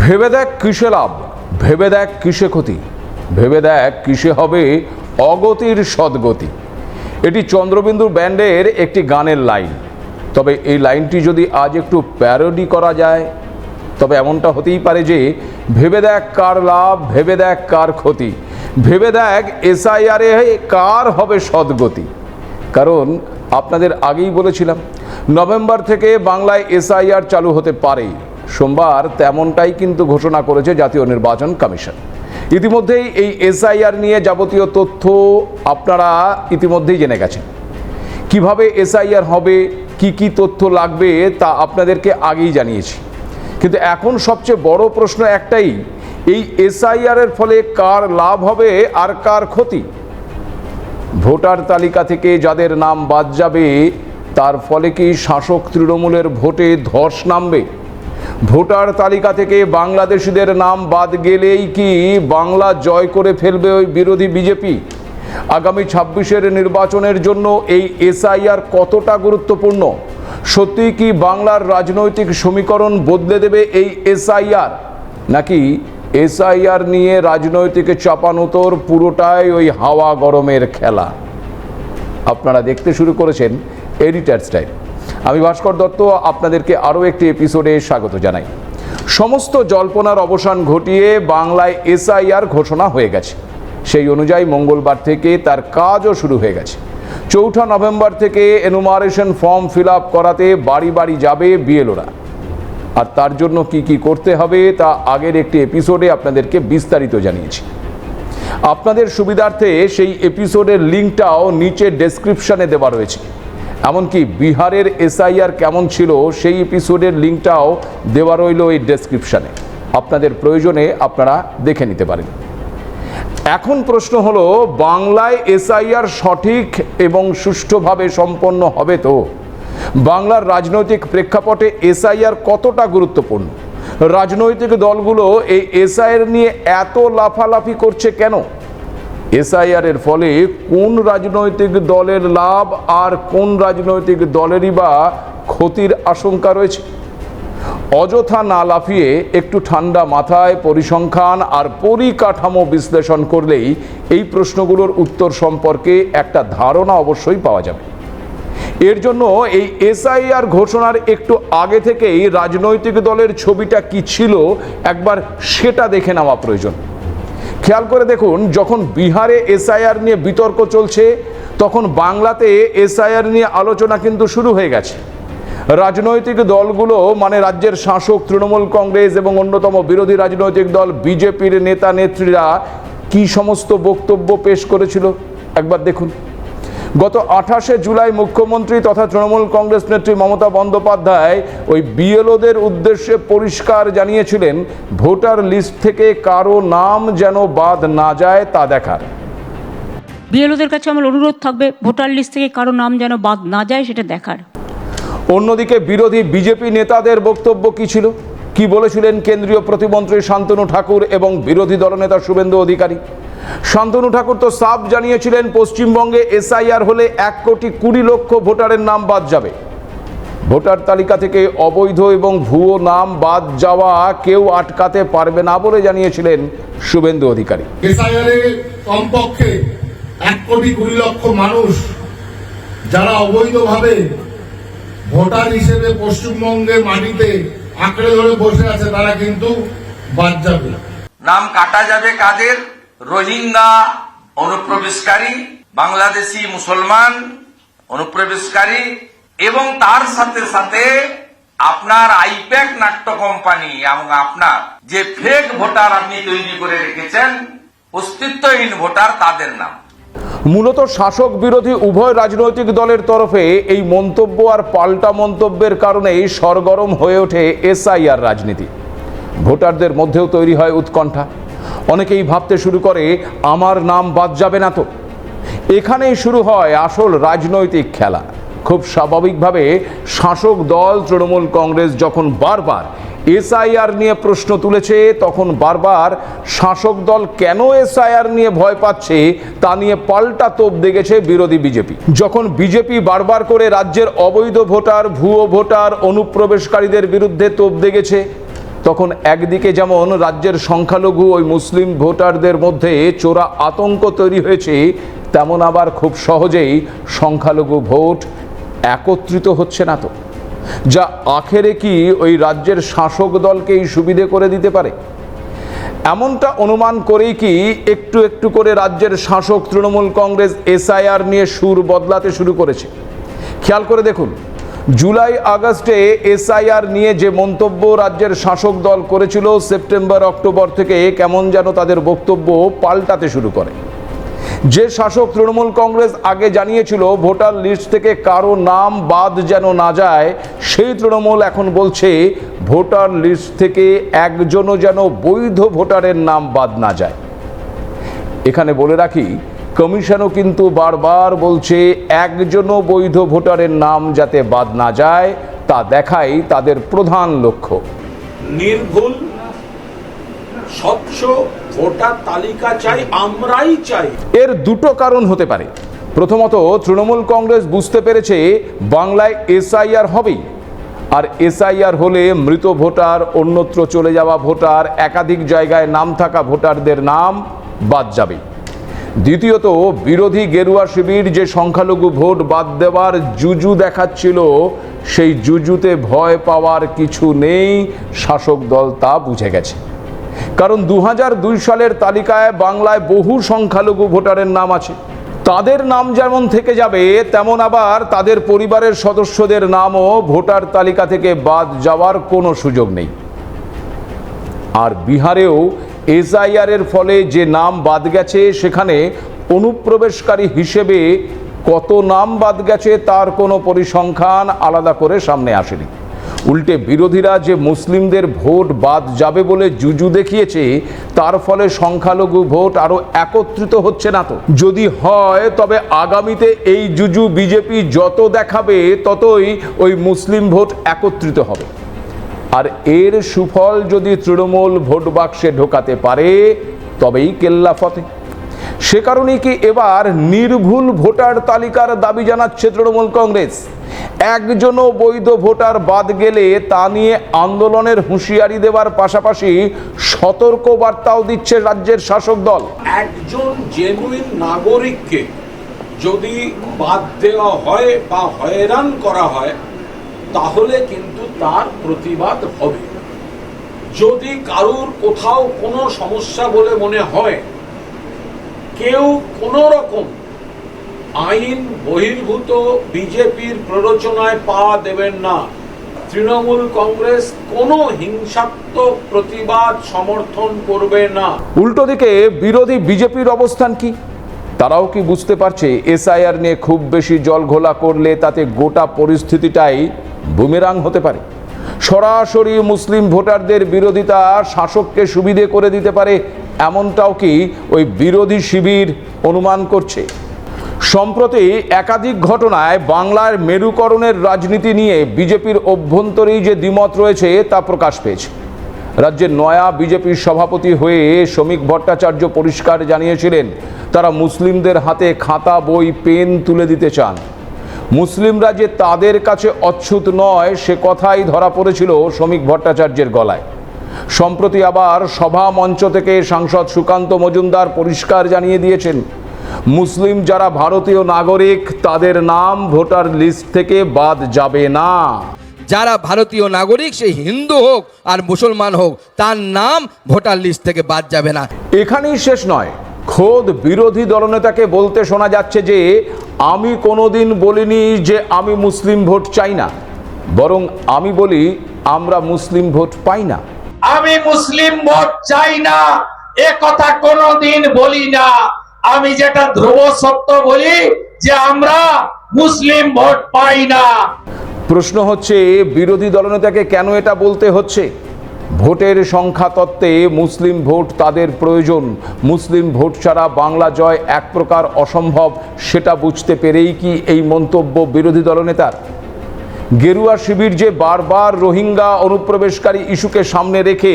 ভেবে দেখ কিসে লাভ, ভেবে দেখ কিসে ক্ষতি, ভেবে দেখ কিসে হবে অগতির সদ্গতি। এটি চন্দ্রবিন্দু ব্যান্ডের একটি গানের লাইন। তবে এই লাইনটি যদি আজ একটু প্যারোডি করা যায়, তবে এমনটা হতেই পারে যে ভেবে দেখ কার লাভ, ভেবে দেখ কার ক্ষতি, ভেবে দেখ এসআইআরে কার হবে সদ্গতি। কারণ আপনাদের আগেই বলেছিলাম, নভেম্বর থেকে বাংলায় এসআইআর চালু হতে পারে। সোমবার তেমনটাই কিন্তু ঘোষণা করেছে জাতীয় নির্বাচন কমিশন। ইতিমধ্যেই এই এসআইআর নিয়ে যাবতীয় তথ্য আপনারা ইতিমধ্যেই জেনে গেছেন। কীভাবে এসআইআর হবে, কি কি তথ্য লাগবে তা আপনাদেরকে আগেই জানিয়েছি। কিন্তু এখন সবচেয়ে বড় প্রশ্ন একটাই, এই এসআইআর এর ফলে কার লাভ হবে আর কার ক্ষতি? ভোটার তালিকা থেকে যাদের নাম বাদ যাবে, তার ফলে কি শাসক তৃণমূলের ভোটে ধস নামবে? ভোটার তালিকা থেকে বাংলাদেশিদের নাম বাদ গেলেই কি বাংলা জয় করে ফেলবে ওই বিরোধী বিজেপি? আগামী ছাব্বিশের নির্বাচনের জন্য এই এসআইআর কতটা গুরুত্বপূর্ণ? সত্যিই কি বাংলার রাজনৈতিক সমীকরণ বদলে দেবে এই এসআইআর? নাকি এসআইআর নিয়ে রাজনৈতিক চাপানোতর পুরোটাই ওই হাওয়া গরমের খেলা? আপনারা দেখতে শুরু করেছেন এডিটার্স টাইম আমি ভাস্কর দত্ত, আপনাদেরকে আরও একটি এপিসোডে স্বাগত জানাই। সমস্ত জল্পনার অবসান ঘটিয়ে বাংলায় এসআইআর ঘোষণা হয়ে গেছে। সেই অনুযায়ী মঙ্গলবার থেকে তার কাজও শুরু হয়ে গেছে। চৌঠা নভেম্বর থেকে এনুমারেশন ফর্ম ফিল আপ করাতে বাড়ি বাড়ি যাবে বিএলওরা। আর তার জন্য কি কি করতে হবে তা আগের একটি এপিসোডে আপনাদেরকে বিস্তারিত জানিয়েছি। আপনাদের সুবিধার্থে সেই এপিসোডের লিঙ্কটাও নিচে ডেসক্রিপশনে দেওয়া রয়েছে। এমনকি বিহারের এসআইআর কেমন ছিল সেই এপিসোডের লিঙ্কটাও দেওয়া রইল এই ডেসক্রিপশনে আপনাদের প্রয়োজনে আপনারা দেখে নিতে পারেন। এখন প্রশ্ন হলো, বাংলায় এসআইআর সঠিক এবং সুষ্ঠুভাবে সম্পন্ন হবে তো? বাংলার রাজনৈতিক প্রেক্ষাপটে এসআইআর কতটা গুরুত্বপূর্ণ? রাজনৈতিক দলগুলো এই এসআইআর নিয়ে এত লাফালাফি করছে কেন? এসআইআর এর ফলে কোন রাজনৈতিক দলের লাভ আর কোন রাজনৈতিক দলেরই বা ক্ষতির আশঙ্কা রয়েছে? অযথা না লাফিয়ে একটু ঠান্ডা মাথায় পরিসংখ্যান আর পরিকাঠামো বিশ্লেষণ করলেই এই প্রশ্নগুলোর উত্তর সম্পর্কে একটা ধারণা অবশ্যই পাওয়া যাবে। এর জন্য এই এসআইআর ঘোষণার একটু আগে থেকেই রাজনৈতিক দলের ছবিটা কি ছিল একবার সেটা দেখে নেওয়া প্রয়োজন। খেয়াল করে দেখুন, যখন বিহারে এসআইআর নিয়ে বিতর্ক চলছে, তখন বাংলাতে এসআইআর নিয়ে আলোচনা কিন্তু শুরু হয়ে গেছে। রাজনৈতিক দলগুলো মানে রাজ্যের শাসক তৃণমূল কংগ্রেস এবং অন্যতম বিরোধী রাজনৈতিক দল বিজেপির নেতা নেত্রীরা কি সমস্ত বক্তব্য পেশ করেছিল? একবার দেখুন। গত আঠাশে জুলাই মুখ্যমন্ত্রী তথা তৃণমূল কংগ্রেস নেত্রী মমতা বন্দ্যোপাধ্যায় ওই বিএলওদের উদ্দেশ্যে পরিষ্কার জানিয়েছিলেন ভোটার লিস্ট থেকে কারও নাম যেন বাদ না যায় তা দেখার। বিএলওদের কাছে আমার অনুরোধ থাকবে ভোটার লিস্ট থেকে কারও নাম যেন বাদ না যায় সেটা দেখার। অন্যদিকে বিরোধী বিজেপি নেতাদের বক্তব্য কি ছিল? কি বলেছিলেন কেন্দ্রীয় প্রতিমন্ত্রী শান্তনু ঠাকুর এবং বিরোধী দলনেতা শুভেন্দু অধিকারী? শান্তনু ঠাকুর তো সাফ জানিয়েছিলেন পশ্চিমবঙ্গে এসআইআর হলে এক কোটি কুড়ি লক্ষ ভোটারের নাম বাদ যাবে। ভোটার তালিকা থেকে অবৈধ এবং ভুয়ো নাম বাদ যাওয়া কেউ আটকাতে পারবে না বলে জানিয়েছিলেন শুভেন্দু অধিকারী। এসআইআরে কমপক্ষে এক কোটি কুড়ি লক্ষ মানুষ যারা অবৈধভাবে ভোটার হিসেবে পশ্চিমবঙ্গের মাটিতে আঁকড়ে ধরে বসে আছে তারা কিন্তু বাদ যাবে। নাম কাটা যাবে কাদের? রোহিঙ্গা অনুপ্রবেশকারী, বাংলাদেশি মুসলমান অনুপ্রবেশকারী এবং তার সাথে সাথে আপনার আইপ্যাক নাট্য কোম্পানি এবং আপনার যে ফেক ভোটার আপনি তৈরি করে রেখেছেন, অস্তিত্বহীন ভোটার তাদের নাম। মূলত শাসক বিরোধী উভয় রাজনৈতিক দলের তরফে এই মন্তব্য আর পাল্টা মন্তব্যের কারণেই সরগরম হয়ে ওঠে এসআইআর রাজনীতি। ভোটারদের মধ্যেও তৈরি হয় উৎকণ্ঠা। অনেকেই ভাবতে শুরু করে, আমার নাম বাদ যাবে না তো। এখানেই শুরু হয় আসল রাজনৈতিক খেলা। খুব স্বাভাবিকভাবে শাসক দল তৃণমূল কংগ্রেস যখন বারবার এসআইআর নিয়ে প্রশ্ন তুলেছে, তখন বারবার শাসক দল কেন এসআইআর নিয়ে ভয় পাচ্ছে তা নিয়ে পাল্টা তোপ দেখেছে বিরোধী বিজেপি। যখন বিজেপি বারবার করে রাজ্যের অবৈধ ভোটার, ভুয়ো ভোটার, অনুপ্রবেশকারীদের বিরুদ্ধে তোপ দেখেছে তখন একদিকে যেমন রাজ্যের সংখ্যালঘু ওই মুসলিম ভোটারদের মধ্যে চোরা আতঙ্ক তৈরি হয়েছে, তেমন আবার খুব সহজেই সংখ্যালঘু ভোট একত্রিত হচ্ছে না তো। যা আখেরে কি ওই রাজ্যের শাসক দলকেই সুবিধে করে দিতে পারে? এমনটা অনুমান করেই কি একটু একটু করে রাজ্যের শাসক তৃণমূল কংগ্রেস এসআইআর নিয়ে সুর বদলাতে শুরু করেছে? খেয়াল করে দেখুন। জুলাই আগস্টে এসআইআর নিয়ে যে মন্তব্য রাজ্যের শাসক দল করেছিল সেপ্টেম্বর, অক্টোবর থেকে কেমন যেন তাদের বক্তব্য পাল্টাতে শুরু করে। যে শাসক তৃণমূল কংগ্রেস আগে জানিয়েছিল ভোটার লিস্ট থেকে কারও নাম বাদ যেন না যায়, সেই তৃণমূল এখন বলছে ভোটার লিস্ট থেকে একজনও যেন বৈধ ভোটারের নাম বাদ না যায়। এখানে বলে রাখি কমিশনও কিন্তু বারবার বলছে একজনও বৈধ ভোটারের নাম যাতে বাদ না যায় তা দেখাই তাদের প্রধান লক্ষ্য। নির্ভুল স্বচ্ছ ভোটার তালিকা চাই আমরাই চাই। এর দুটো কারণ হতে পারে। প্রথমত তৃণমূল কংগ্রেস বুঝতে পেরেছে বাংলায় এসআইআর হবেই। আর এসআইআর হলে মৃত ভোটার অন্যত্র চলে যাওয়া ভোটার একাধিক জায়গায় নাম থাকা ভোটারদের নাম বাদ যাবে দ্বিতীয়ত, বিরোধী গেরুয়া শিবির যে সংখ্যালঘু ভোট বাদ দেওয়ার জুজু দেখাচ্ছিল, সেই জুজুতে ভয় পাওয়ার কিছু নেই, শাসক দল তা বুঝে গেছে। কারণ দু সালের তালিকায় বাংলায় বহু সংখ্যালঘু ভোটারের নাম আছে। তাদের নাম যেমন থেকে যাবে, তেমন আবার তাদের পরিবারের সদস্যদের নামও ভোটার তালিকা থেকে বাদ যাওয়ার কোনো সুযোগ নেই। আর বিহারেও এসআইআর এর ফলে যে নাম বাদ গেছে, সেখানে অনুপ্রবেশকারী হিসেবে কত নাম বাদ গেছে তার কোনো পরিসংখ্যান আলাদা করে সামনে আসেনি। উল্টে বিরোধীরা যে মুসলিমদের ভোট বাদ যাবে বলে জুজু দেখিয়েছে, তার ফলে সংখ্যালঘু ভোট আরও একত্রিত হচ্ছে না তো। যদি হয়, তবে আগামীতে এই জুজু বিজেপি যত দেখাবে, ততই ওই মুসলিম ভোট একত্রিত হবে। আর এর সুফল যদি তৃণমূল ভোট বাক্সে ঢোকাতে পারে, তবেই কেল্লা ফতে। সে কারণেই কি এবার নির্ভুল ভোটার তালিকার দাবি জানাচ্ছে তৃণমূল কংগ্রেস। একজনও বৈধ ভোটার বাদ গেলে তা নিয়ে আন্দোলনের হুঁশিয়ারি দেওয়ার পাশাপাশি সতর্ক বার্তাও দিচ্ছে রাজ্যের শাসক দল। একজন জেনুইন নাগরিককে যদি বাদ দেওয়া হয় বা হয়রান করা হয় তাহলে কিন্তু তার প্রতিবাদ হবে। যদি কারুর কোথাও কোনো সমস্যা বলে মনে হয়, কেউ কোনো রকম আইন বহির্ভূত বিজেপির প্ররোচনায় পা দেবেন না। তৃণমূল কংগ্রেস কোনো হিংসাত্মক প্রতিবাদ সমর্থন করবে না। উল্টো দিকে বিরোধী বিজেপির অবস্থান কি? তারাও কি বুঝতে পারছে, এসআইআর নিয়ে খুব বেশি জল ঘোলা করলে তাতে গোটা পরিস্থিতিটাই বুমেরাং হতে পারে। সরাসরি মুসলিম ভোটারদের বিরোধিতা শাসককে সুবিধে করে দিতে পারে, এমনটাও কি ওই বিরোধী শিবির অনুমান করছে। সম্প্রতি একাধিক ঘটনায় বাংলার মেরুকরণের রাজনীতি নিয়ে বিজেপির অভ্যন্তরেই যে দ্বিমত রয়েছে তা প্রকাশ পেয়েছে। রাজ্যের নয়া বিজেপির সভাপতি হয়ে শ্রমিক ভট্টাচার্য পরিষ্কার জানিয়েছিলেন, তারা মুসলিমদের হাতে খাতা, বই, পেন তুলে দিতে চান। মুসলিমরা যে তাদের কাছে অচ্ছুত নয় সে কথাই ধরা পড়েছিল শ্রমিক ভট্টাচার্যের গলায়। সম্প্রতি আবার সভা মঞ্চ থেকে সাংসদ সুকান্ত মজুমদার পরিষ্কার জানিয়ে দিয়েছেন মুসলিম যারা ভারতীয় নাগরিক তাদের নাম ভোটার লিস্ট থেকে বাদ যাবে না। যারা ভারতীয় নাগরিক সে হিন্দু হোক আর মুসলমান হোক তার নাম ভোটার লিস্ট থেকে বাদ যাবে না। এখানেই শেষ নয়। খোদ বিরোধী দলনেতাকে বলতে শোনা যাচ্ছে যে আমি কোনোদিন বলিনি যে আমি মুসলিম ভোট চাই না। বরং আমি বলি আমরা মুসলিম ভোট পাই না। আমি মুসলিম ভোট চাই না এ কথা কোনোদিন বলি না। আমি যেটা ধ্রুব সত্য বলি যে আমরা মুসলিম ভোট পাই না। প্রশ্ন হচ্ছে বিরোধী দলনেতাকে কেন এটা বলতে হচ্ছে? ভোটের সংখ্যা তত্ত্বে মুসলিম ভোট তাদের প্রয়োজন। মুসলিম ভোট ছাড়া বাংলা জয় এক প্রকার অসম্ভব, সেটা বুঝতে পেরেই কি এই মন্তব্য বিরোধী দলনেতার গেরুয়া শিবির যে বারবার রোহিঙ্গা অনুপ্রবেশকারী ইস্যুকে সামনে রেখে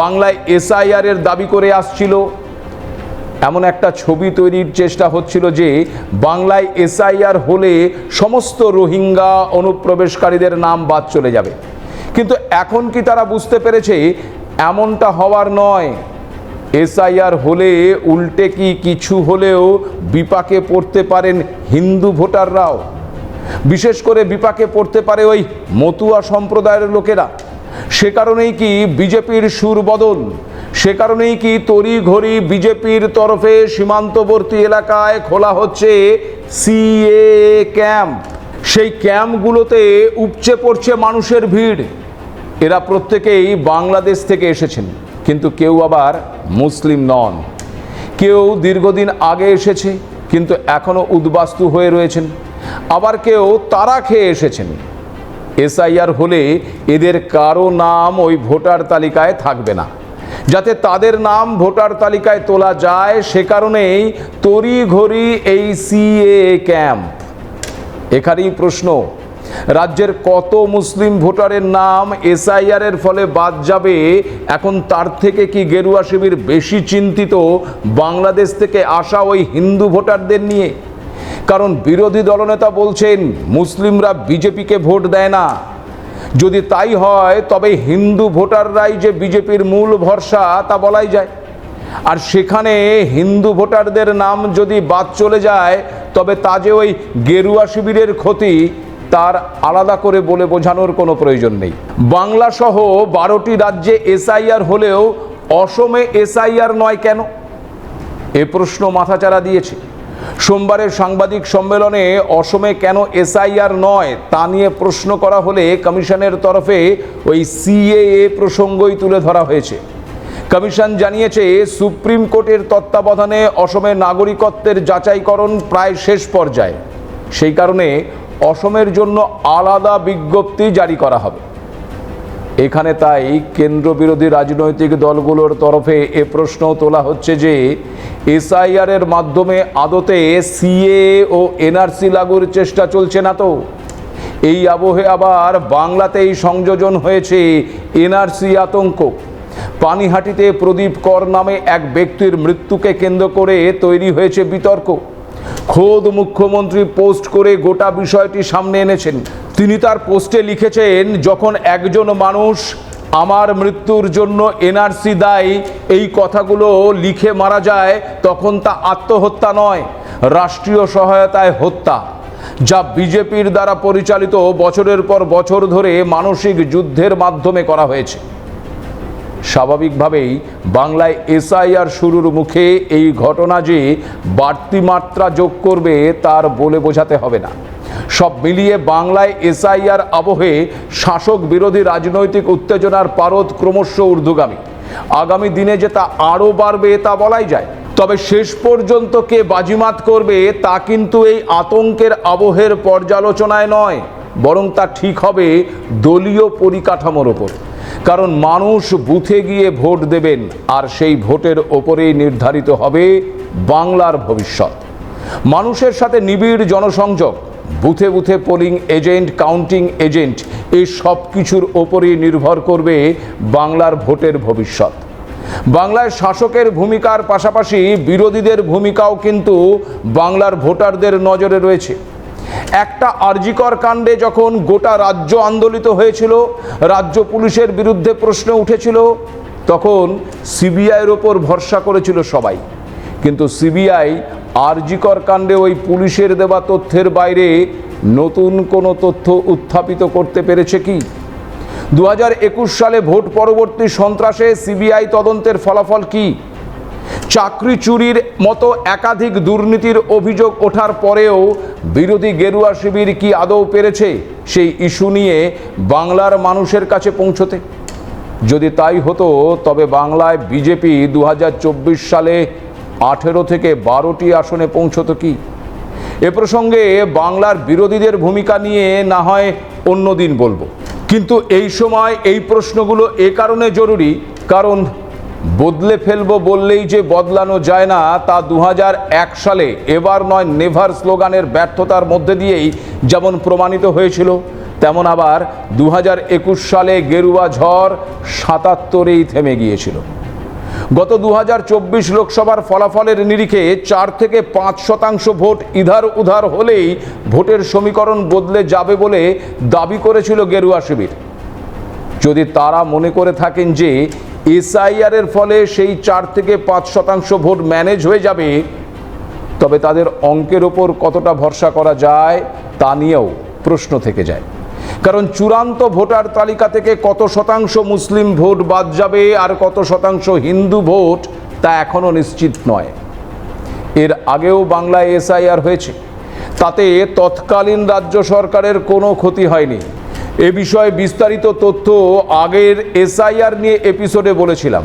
বাংলায় এসআইআর এর দাবি করে আসছিল, এমন একটা ছবি তৈরির চেষ্টা হচ্ছিল যে বাংলায় এসআইআর হলে সমস্ত রোহিঙ্গা অনুপ্রবেশকারীদের নাম বাদ চলে যাবে। কিন্তু এখন কি তারা বুঝতে পেরেছে? এমনটা হওয়ার নয়। এসআইআর হলে উল্টে কি কিছু হলেও বিপাকে পড়তে পারেন হিন্দু ভোটাররাও। বিশেষ করে বিপাকে পড়তে পারে ওই মতুয়া সম্প্রদায়ের লোকেরা। সে কারণেই কি বিজেপির সুর বদল? সে কারণেই কি তড়ি ঘড়ি বিজেপির তরফে সীমান্তবর্তী এলাকায় খোলা হচ্ছে সিএ ক্যাম্প? সেই ক্যাম্পগুলোতে উপচে পড়ছে মানুষের ভিড়। এরা প্রত্যেকেই বাংলাদেশ থেকে এসেছেন, কিন্তু কেউ আবার মুসলিম নন। কেউ দীর্ঘদিন আগে এসেছে, কিন্তু এখনও উদ্বাস্তু হয়ে রয়েছেন। আবার কেউ তারা খেয়ে এসেছেন। এসআইআর হলে এদের কারও নাম ওই ভোটার তালিকায় থাকবে না। যাতে তাদের নাম ভোটার তালিকায় তোলা যায়, সে কারণেই তড়িঘড়ি এই সিএ ক্যাম্প। এখানেই প্রশ্ন। রাজ্যের কত মুসলিম ভোটারের নাম এসআইআর এর ফলে বাদ যাবে? এখন তার থেকে কি গেরুয়া শিবির বেশি চিন্তিত বাংলাদেশ থেকে আসা ওই হিন্দু ভোটারদের নিয়ে? কারণ বিরোধী দলনেতা বলছেন, মুসলিমরা বিজেপিকে ভোট দেয় না। যদি তাই হয়, তবে হিন্দু ভোটাররাই যে বিজেপির মূল ভরসা, তা বলাই যায়। আর সেখানে হিন্দু ভোটারদের নাম যদি বাদ চলে যায়, তবে তা যে ওই গেরুয়া শিবিরের ক্ষতি তার আলাদা করে বলে বোঝানোর কোনো প্রয়োজন নেই। বাংলা সহ বারোটি রাজ্যে এসআইআর হলেও অসমে এসআইআর নয় কেন? এ প্রশ্ন মাথাচাড়া দিয়েছে। সোমবারের সাংবাদিক সম্মেলনে অসমে কেন এসআইআর নয় তা নিয়ে প্রশ্ন করা হলে কমিশনের তরফে ওই সিএএ প্রসঙ্গই তুলে ধরা হয়েছে। কমিশন জানিয়েছে, সুপ্রিম কোর্টের তত্ত্বাবধানে অসমের নাগরিকত্বের যাচাইকরণ প্রায় শেষ পর্যায়ে। সেই কারণে অসমের জন্য আলাদা বিজ্ঞপ্তি জারি করা হবে। এখানে তাই কেন্দ্র বিরোধী রাজনৈতিক দলগুলোর তরফে এ প্রশ্ন তোলা হচ্ছে যে, এসআইআর এর মাধ্যমে আদতে সিএ ও এনআরসি লাগুর চেষ্টা চলছে না তো? এই আবহে আবার বাংলাতেই সংযোজন হয়েছে এনআরসি আতঙ্ক। পানিহাটিতে প্রদীপ কর নামে এক ব্যক্তির মৃত্যুকে কেন্দ্র করে তৈরি হয়েছে বিতর্ক। খোদ মুখ্যমন্ত্রী পোস্ট করে গোটা বিষয়টি সামনে এনেছেন। তিনি তার পোস্টে লিখেছেন, যখন একজন মানুষ আমার মৃত্যুর জন্য এনআরসি দায়ী, এই কথাগুলো লিখে মারা যায়, তখন তা আত্মহত্যা নয়, রাষ্ট্রীয় সহায়তায় হত্যা। যা বিজেপির দ্বারা পরিচালিত বছরের পর বছর ধরে মানসিক যুদ্ধের মাধ্যমে করা হয়েছে। স্বাভাবিকভাবেই বাংলায় এসআইআর শুরুর মুখে এই ঘটনা যে বাড়তি মাত্রা যোগ করবে তার বলে বোঝাতে হবে না। সব মিলিয়ে বাংলায় এসআইআর আবহে শাসক বিরোধী রাজনৈতিক উত্তেজনার পারদ ক্রমশ ঊর্ধ্বগামী। আগামী দিনে যে তা আরও বাড়বে তা বলাই যায়। তবে শেষ পর্যন্ত কে বাজিমাত করবে তা কিন্তু এই আতঙ্কের আবহের পর্যালোচনায় নয়, বরং তা ঠিক হবে দলীয় পরিকাঠামোর ওপর। কারণ মানুষ বুথে গিয়ে ভোট দেবেন, আর সেই ভোটের ওপরেই নির্ধারিত হবে বাংলার ভবিষ্যৎ। মানুষের সাথে নিবিড় জনসংযোগ, বুথে বুথে পোলিং এজেন্ট কাউন্টিং এজেন্ট এই সব কিছুর ওপরেই নির্ভর করবে বাংলার ভোটের ভবিষ্যৎ। বাংলায় শাসকের ভূমিকার পাশাপাশি বিরোধীদের ভূমিকাও কিন্তু বাংলার ভোটারদের নজরে রয়েছে। একটা আরজিকর কাণ্ডে যখন গোটা রাজ্য আন্দোলিত হয়েছিল, রাজ্য পুলিশের বিরুদ্ধে প্রশ্ন উঠেছিল, তখন সিবিআইয়ের ওপর ভরসা করেছিল সবাই। কিন্তু সিবিআই আরজিকর কাণ্ডে ওই পুলিশের দেওয়া তথ্যের বাইরে নতুন কোনো তথ্য উত্থাপিত করতে পেরেছে কি? দু হাজার একুশ সালে ভোট পরবর্তী সন্ত্রাসে সিবিআই তদন্তের ফলাফল কি? চাকরি চুরির মতো একাধিক দুর্নীতির অভিযোগ ওঠার পরেও বিরোধী গেরুয়া শিবির কি আদৌ পেরেছে সেই ইস্যু নিয়ে বাংলার মানুষের কাছে পৌঁছতে? যদি তাই হতো, তবে বাংলায় বিজেপি দু হাজার চব্বিশ সালে আঠেরো থেকে বারোটি আসনে পৌঁছতো কি? এ প্রসঙ্গে বাংলার বিরোধীদের ভূমিকা নিয়ে না হয় অন্য দিন বলব। কিন্তু এই সময় এই প্রশ্নগুলো এ কারণে জরুরি, কারণ বদলে ফেলব বললেই যে বদলানো যায় না, তা দু হাজার এক সালে এবার নয় নেভার স্লোগানের ব্যর্থতার মধ্যে দিয়েই যেমন প্রমাণিত হয়েছিল, তেমন আবার দু হাজার একুশ সালে গেরুয়া ঝড় সাতাত্তরেই থেমে গিয়েছিল। গত দু হাজার চব্বিশ লোকসভার ফলাফলের নিরিখে চার থেকে পাঁচ শতাংশ ভোট ইধার উধার হলেই ভোটের সমীকরণ বদলে যাবে বলে দাবি করেছিল গেরুয়া শিবির। যদি তারা মনে করে থাকেন যে এসআইআর এর ফলে সেই চার থেকে পাঁচ শতাংশ ভোট ম্যানেজ হয়ে যাবে। তবে তাদের অঙ্কের ওপর কতটা ভরসা করা যায়, তা নিয়েও প্রশ্ন থেকে যায়। কারণ চূড়ান্ত ভোটার তালিকা থেকে কত শতাংশ মুসলিম ভোট বাদ যাবে আর কত শতাংশ হিন্দু ভোট, তা এখনও নিশ্চিত নয়। এর আগেও বাংলায় এসআইআর হয়েছে। তাতে তৎকালীন রাজ্য সরকারের কোনো ক্ষতি হয়নি। এ বিষয়ে বিস্তারিত তথ্য আগের এসআইআর নিয়ে এপিসোডে বলেছিলাম।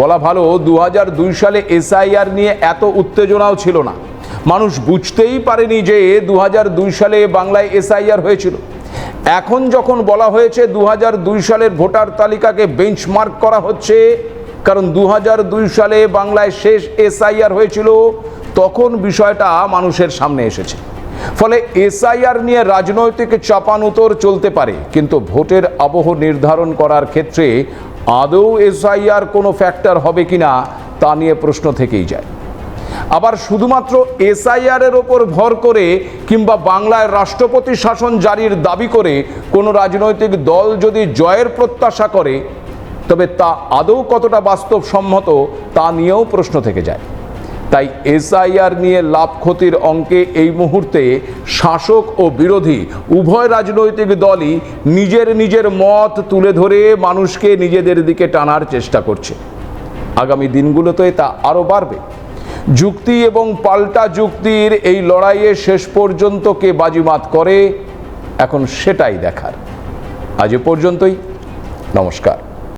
বলা ভালো দু সালে এসআইআর নিয়ে এত উত্তেজনাও ছিল না। মানুষ বুঝতেই পারেনি যে দু সালে বাংলায় এসআইআর হয়েছিল। এখন যখন বলা হয়েছে দু সালের ভোটার তালিকাকে বেঞ্চমার্ক করা হচ্ছে, কারণ দু সালে বাংলায় শেষ এসআইআর হয়েছিল, তখন বিষয়টা মানুষের সামনে এসেছে। ফলে এসআইআর নিয়ে রাজনৈতিক চাপানুতর চলতে পারে, কিন্তু ভোটের আবহ নির্ধারণ করার ক্ষেত্রে আদৌ এসআইআর কোনো ফ্যাক্টর হবে কিনা তা নিয়ে প্রশ্ন থেকেই যায়। আবার শুধুমাত্র এসআইআর এর ওপর ভর করে কিংবা বাংলায় রাষ্ট্রপতি শাসন জারির দাবি করে কোনো রাজনৈতিক দল যদি জয়ের প্রত্যাশা করে, তবে তা আদৌ কতটা বাস্তবসম্মত তা নিয়েও প্রশ্ন থেকে যায়। তাই এসআইআর নিয়ে লাভ ক্ষতির অঙ্কে এই মুহূর্তে শাসক ও বিরোধী উভয় রাজনৈতিক দলই নিজের নিজের মত তুলে ধরে মানুষকে নিজেদের দিকে টানার চেষ্টা করছে। আগামী দিনগুলোতে তা আরও বাড়বে। যুক্তি এবং পাল্টা যুক্তির এই লড়াইয়ে শেষ পর্যন্ত কে বাজিমাত করে, এখন সেটাই দেখার। আজ পর্যন্তই। নমস্কার।